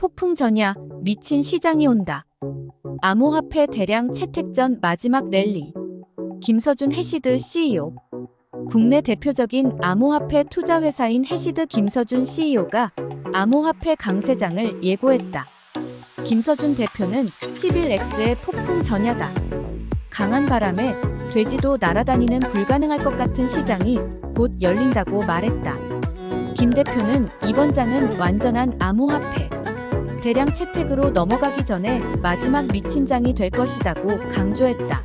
폭풍 전야 미친 시장이 온다. 암호화폐 대량 채택 전 마지막 랠리. 김서준 해시드 CEO. 국내 대표적인 암호화폐 투자 회사인 해시드 김서준 CEO가 암호화폐 강세장을 예고했다. 김서준 대표는 11X의 폭풍 전야다. 강한 바람에 돼지도 날아다니는 불가능할 것 같은 시장이 곧 열린다고 말했다. 김 대표는 이번 장은 완전한 암호화폐. 대량 채택으로 넘어가기 전에 마지막 미친 장이 될 것이다고 강조했다.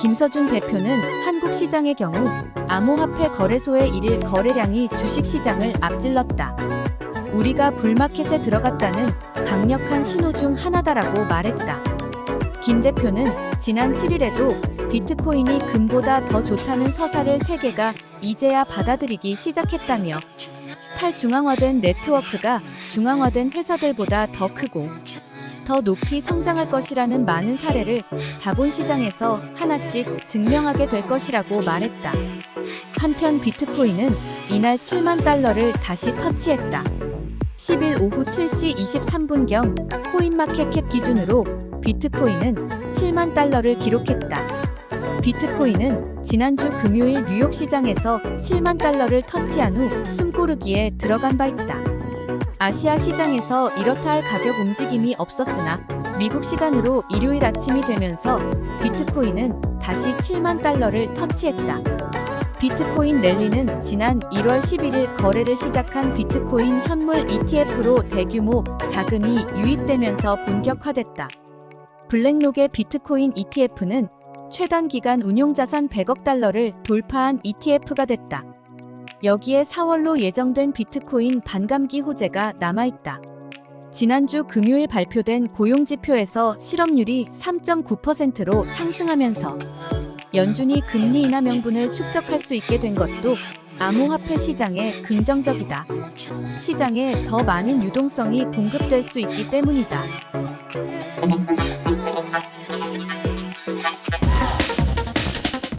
김서준 대표는 한국 시장의 경우 암호화폐 거래소의 일일 거래량이 주식시장을 앞질렀다. 우리가 불마켓에 들어갔다는 강력한 신호 중 하나다라고 말했다. 김 대표는 지난 7일에도 비트코인이 금보다 더 좋다는 서사를 세계가 이제야 받아들이기 시작했다며 탈중앙화된 네트워크가 중앙화된 회사들보다 더 크고 더 높이 성장할 것이라는 많은 사례를 자본시장에서 하나씩 증명하게 될 것이라고 말했다. 한편 비트코인은 이날 7만 달러를 다시 터치했다. 10일 오후 7시 23분경 코인마켓캡 기준으로 비트코인은 7만 달러를 기록했다. 비트코인은 지난주 금요일 뉴욕 시장에서 7만 달러를 터치한 후 숨고르기에 들어간 바 있다. 아시아 시장에서 이렇다 할 가격 움직임이 없었으나 미국 시간으로 일요일 아침이 되면서 비트코인은 다시 7만 달러를 터치했다. 비트코인 랠리는 지난 1월 11일 거래를 시작한 비트코인 현물 ETF로 대규모 자금이 유입되면서 본격화됐다. 블랙록의 비트코인 ETF는 최단 기간 운용자산 100억 달러를 돌파한 ETF가 됐다. 여기에 4월로 예정된 비트코인 반감기 호재가 남아있다. 지난주 금요일 발표된 고용지표에서 실업률이 3.9%로 상승하면서 연준이 금리 인하 명분을 축적할 수 있게 된 것도 암호화폐 시장에 긍정적이다. 시장에 더 많은 유동성이 공급될 수 있기 때문이다.